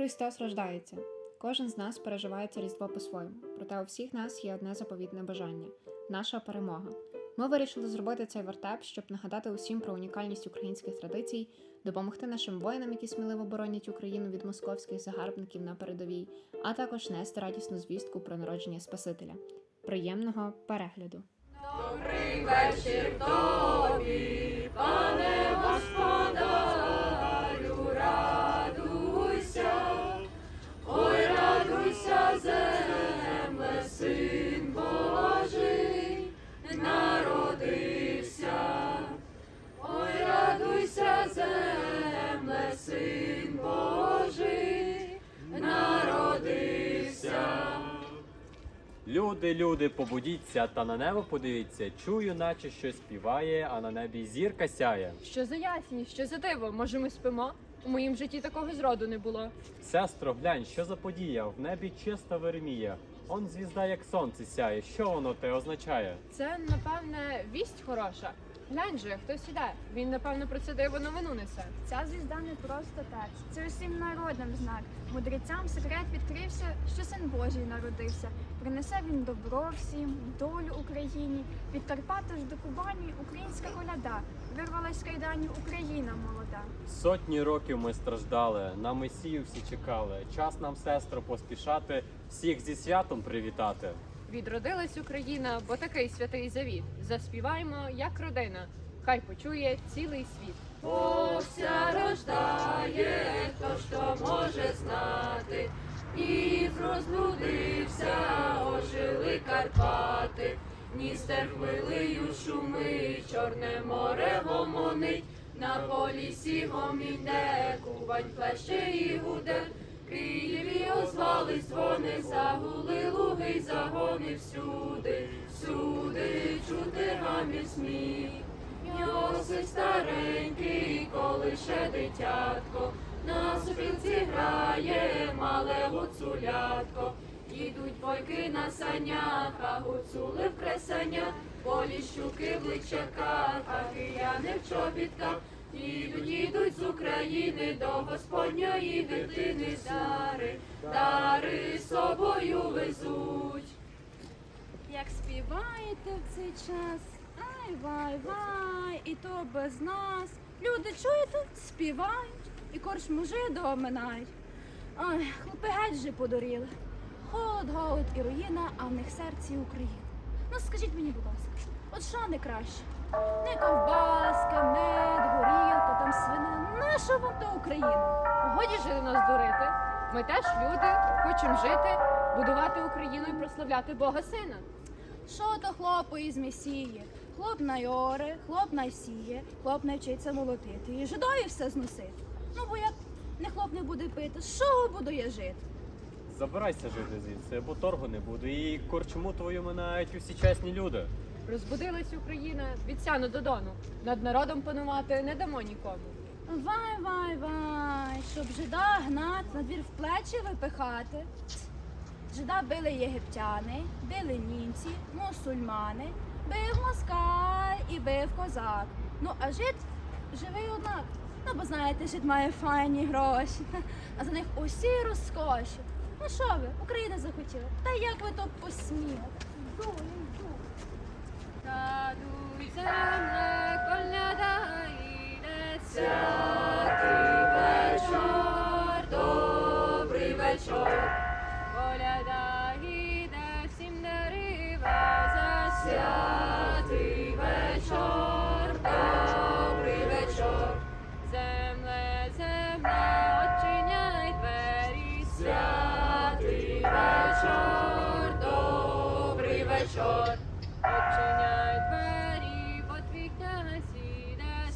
Христос рождається. Кожен з нас переживає це різдво по-своєму. Проте у всіх нас є одне заповітне бажання наша перемога. Ми вирішили зробити цей вертеп, щоб нагадати усім про унікальність українських традицій, допомогти нашим воїнам, які сміливо боронять Україну від московських загарбників на передовій, а також нести радісну звістку про народження Спасителя. Приємного перегляду! Добрий вечір Люди, люди, побудіться та на небо подивіться. Чую, наче щось співає, а на небі зірка сяє. Що за ясність, що за диво? Може, ми спимо? У моїм житті такого зроду не було. Сестро, глянь, що за подія? В небі чиста вермія. Он звізда, як сонце сяє. Що воно те означає? Це, напевне, вість хороша. Глянь же, хтось іде. Він, напевно, про це диво новину несе. Ця звізда не просто так. Це усім народам знак. Мудрецям секрет відкрився, що син Божий народився. Принесе він добро всім, долю Україні. Від Карпата ж до Кубані українська коляда. Вирвалась з кайданів Україна молода. Сотні років ми страждали, на Месію всі чекали. Час нам, сестро, поспішати, всіх зі святом привітати. Відродилась Україна, бо такий святий завіт. Заспіваймо, як родина. Хай почує цілий світ. Богся рождає, хто то може знати, і розбудився, ожили Карпати, Дністер хвилею шумить, Чорне море гомонить, на полісі гоміне, Кубань плеще і гуде, Києві озвались дзвони, загули загони всюди, всюди чути гамір сміх. Йосип старенький, коли ще дитятко, на супілці грає мале гуцулятко. Їдуть бойки на санях, а гуцули в кресанях, полі щуки в личаках, а кияни в чобітках. Їдуть, їдуть з України до Господньої дитини дари, дари собою везуть. Як співаєте в цей час, ай вай вай, і то без нас. Люди чуєте, співають, і корч мужи доминають. Ой, хлопи геть же подоріли. Холод, голод і руїна, а в них серці України. Ну скажіть мені, будь ласка, от що не краще? Не ковбаска, мед, горілка, там свинина. Наша вам то Україна? Годі же нас дурити. Ми теж люди, хочемо жити, будувати Україну і прославляти Бога Сина. Що то хлопу із месії? Хлоп найоре, хлоп найсіє, хлоп навчиться молотити і жидою все зносити. Ну бо як не хлоп не буде пити, з чого буду я жити? Забирайся жити звідси, бо торгу не буде. І корчму твою минають усі чесні люди. Розбудилась Україна від сяну до дону. Над народом панувати не дамо нікому. Вай, вай, вай, щоб жида гнать, на двір в плечі випихати. Жида били єгиптяни, били німці, мусульмани, бив москаль і бив козак. Ну а жид живий однак. Ну, бо знаєте, жид має файні гроші, а за них усі розкоші. Ну що ви, Україна захотіла. Та як ви то посміли? Дуй, дуй. Радуй земле, коляда йде Святий добрий вечір.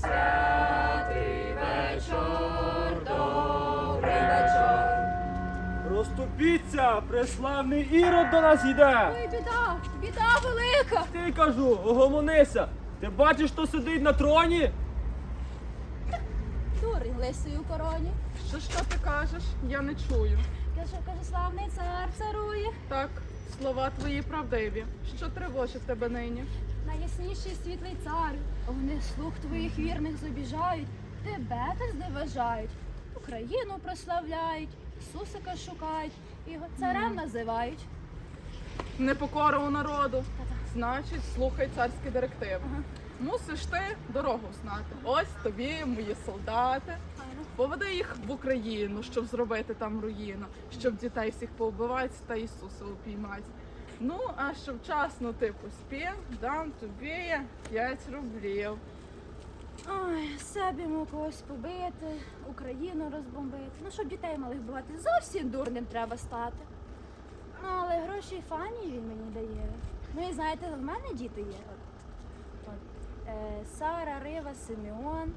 Святий добрий. Розступіться, преславний ірод до нас йде. Ой, біда, біда велика. Ти кажу, огомонися. Ти бачиш, хто сидить на троні? Дурень лисий у короні. Що що ти кажеш? Я не чую. Каже, каже, славний цар царує. Так, слова твої правдиві. Що тривожить тебе нині? Найясніший світлий цар. Вони слух твоїх вірних зобіжають, тебе та зневажають, Україну прославляють. Сусика шукають, його царем називають. Непокора у народу. Значить, слухай царські директиви. Мусиш ти дорогу знати. Ось тобі мої солдати. Поведи їх в Україну, щоб зробити там руїну, щоб дітей всіх повбивати та Ісуса упіймати. Ну, а щоб вчасно ти поспів, дам тобі 5 рублів. Ой, себе йому когось побити, Україну розбомбити. Ну, щоб дітей малих вбивати, зовсім дурним треба стати. Ну, але гроші фані він мені дає. Ну і знаєте, в мене діти є. От, от, е, Сара, Рива, Симеон,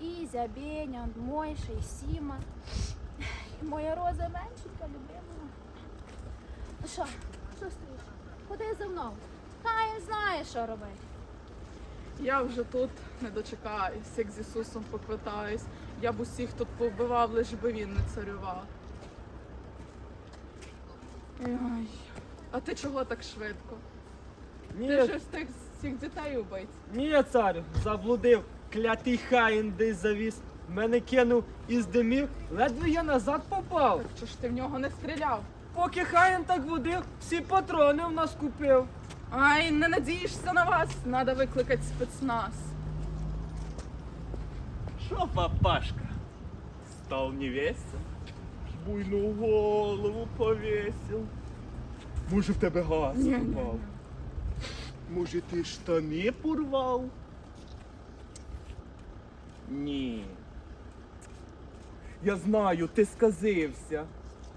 Ізя, Беня, Мойша і Сіма. І моя роза меншенька, любима. Ну що, що стоїш? Ходи за мною. Хай він знає, що робити. Я вже тут не дочекаюсь, як з Ісусом поквитаюсь. Я б усіх тут повбивав, лиш би він не царював. Ой, а ти чого так швидко? Ти Ні, вже встиг всіх дітей убити. ні, царю, заблудив. Клятий хаїн десь завіз. Мене кинув із димів, ледве я назад попав. Так чого ж ти в нього не стріляв? Поки хаїн так водив, всі патрони в нас купив. Ай, не надієшся на вас, треба викликати спецназ. Що, папашка? Стал невесел? Буйну голову повесил. Може, в тебе газ Ні, ні, попав? Може, ти штани порвав? Ні. Я знаю, ти сказився,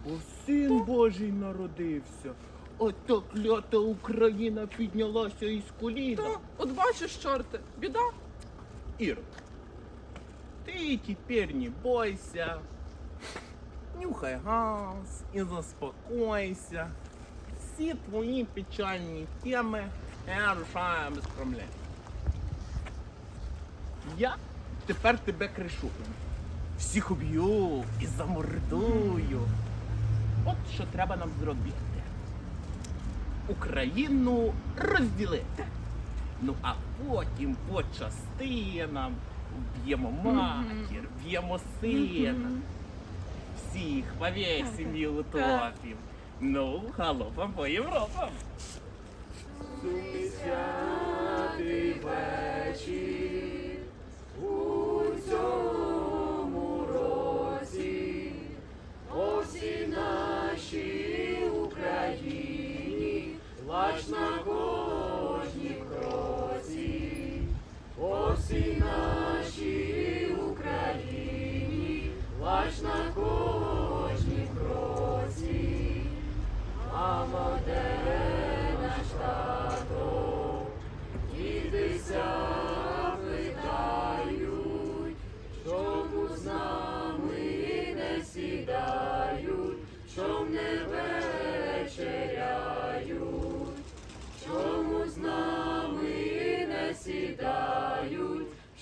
бо син Божий народився. Ото клята Україна піднялася із коліна. То, от бачиш, чорти, біда. Ир, ты теперь не бойся. Нюхай газ и заспокойся. Всі твої печальні теми я рушаю без проблем. Я тепер тебе кришу. Всіх уб'ю і замордую. От що треба нам зробити. Україну розділити. Ну а потім по частинам вб'ємо матір, вб'ємо сина. Всіх повісім і утопім. Ну, галопом по Європам.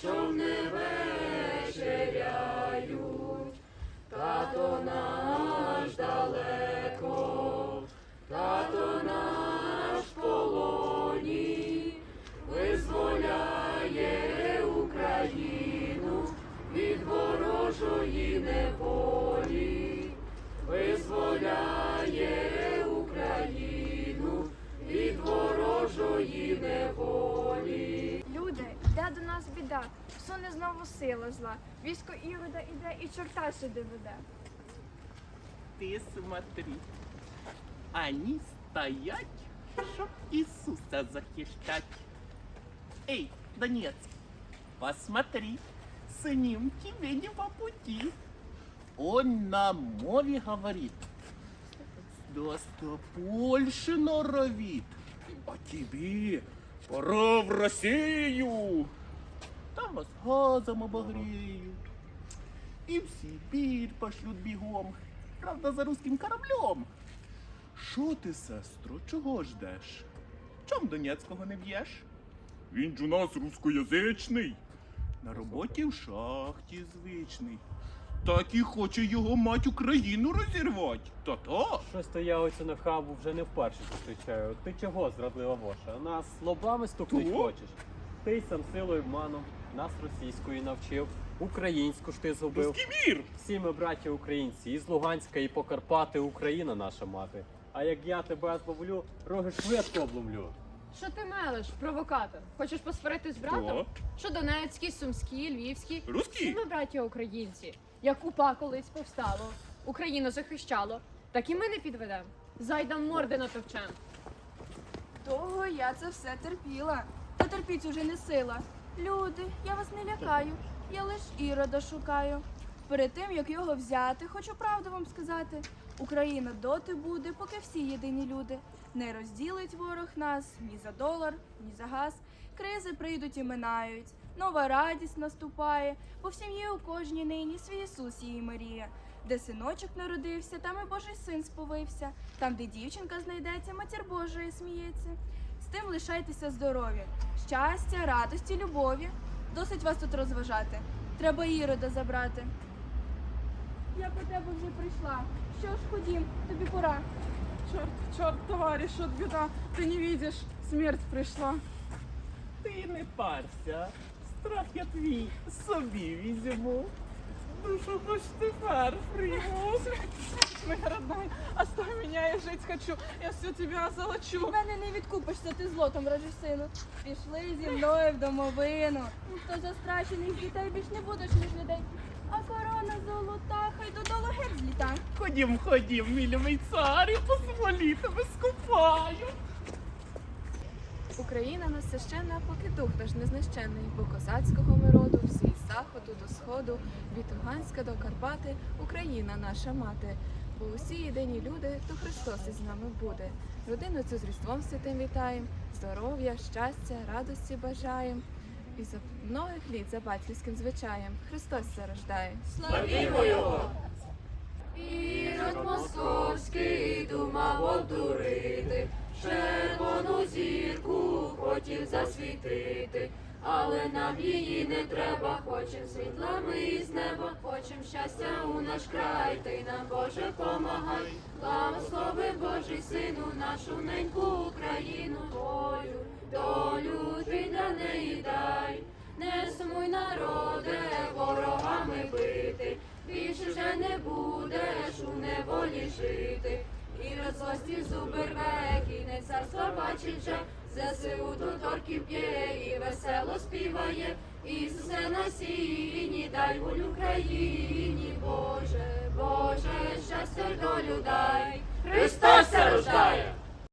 Чом не вечеряють, тато наш далеко, тато наш полоні, визволяє Україну від ворожої неволі, визволяє Україну від ворожої неволі. Люди, до нас біда, суне знову сила зла. Військо Ірода іде і чорта сюди веде. Ты смотри, они стоять, чтоб Иисуса захищать. Эй, Донецк, посмотри, с ним тебе не по пути. Он на мове говорит, с до норовит, а тебе пора в Россию. Там вас газом обогреют. И в Сибирь пошлют бігом. Правда, за русським кораблем. Що ти, сестро, чого ждеш? Чом Донецького не б'єш? Він ж у нас рускоязичний. На роботі в шахті звичний. Так і хоче його мать Україну розірвати. Та-та. Щось то я оцю нахабу вже не вперше зустрічаю. Ти чого, зрадлива воша? Нас лобами стукнуть хочеш? Ти й сам силою обманом нас російською навчив. Українську ж ти згубив. Руський мір! Всі ми браття українці, і з Луганська, і Покарпати, Україна наша мати. А як я тебе зловлю, роги швидко обломлю. Що ти мелиш, провокатор? Хочеш посварити з братом? Що Донецькі, Сумські, Львівські? Всі ми браття українці. Як упа колись повстало, Україну захищало, так і ми не підведемо. Зайдам морди натовчем. Того я це все терпіла. Та терпіть уже не сила. Люди, я вас не лякаю, я лиш ірода шукаю. Перед тим, як його взяти, хочу правду вам сказати. Україна доти буде, поки всі єдині люди. Не розділить ворог нас ні за долар, ні за газ. Кризи прийдуть і минають. Нова радість наступає, бо в сім'ї у кожній нині свій Ісус її Марія. Де синочок народився, там і Божий син сповився. Там, де дівчинка знайдеться, матір Божої сміється. З тим лишайтеся здорові, щастя, радості, любові. Досить вас тут розважати. Треба ірода забрати. Я по тебе вже прийшла. Що ж, ходім, тобі пора. Черт, черт, товариш, от біда, ти не видиш, смерть прийшла. Ти не парся. Страх я твій собі візьму. Душу хоч тепер прийму. Моя родная, оставь меня, я жить хочу, я все тебя золочу. Мене не відкупишся, ти злотом рожиш сину. Пішли зі мною в домовину. То застрашених дітей більш не будеш між людей. А корона золота, хай додолу геть зліта. Ходім, ходім, мій любий царю, позволі тебе скупаю. Україна нас священна, поки дух наш незнищенний, бо козацького ми роду, всі з заходу до сходу, від Луганська до Карпати, Україна наша мати. Бо усі єдині люди, то Христос із нами буде. Родину цю з Різдвом святим вітаєм, здоров'я, щастя, радості бажаєм. І за многих літ за батьківським звичаєм Христос це рождає. Славімо його! Ірод московський червону зірку хотів засвітити, але нам її не треба, хочем світла ми із неба, хочем щастя у наш край, ти нам Боже помагай, благослови Божий сину, нашу неньку Україну, долю, долю ти для неї дай. Не сумуй, народе, ворогами бити, більше не будеш у неволі жити. І злості зуби царства бачить же, ЗСУ тут орків п'є і весело співає. Ісусе на сіні, дай волю Україні, Боже, Боже, щастя й долю дай. Христос рождає!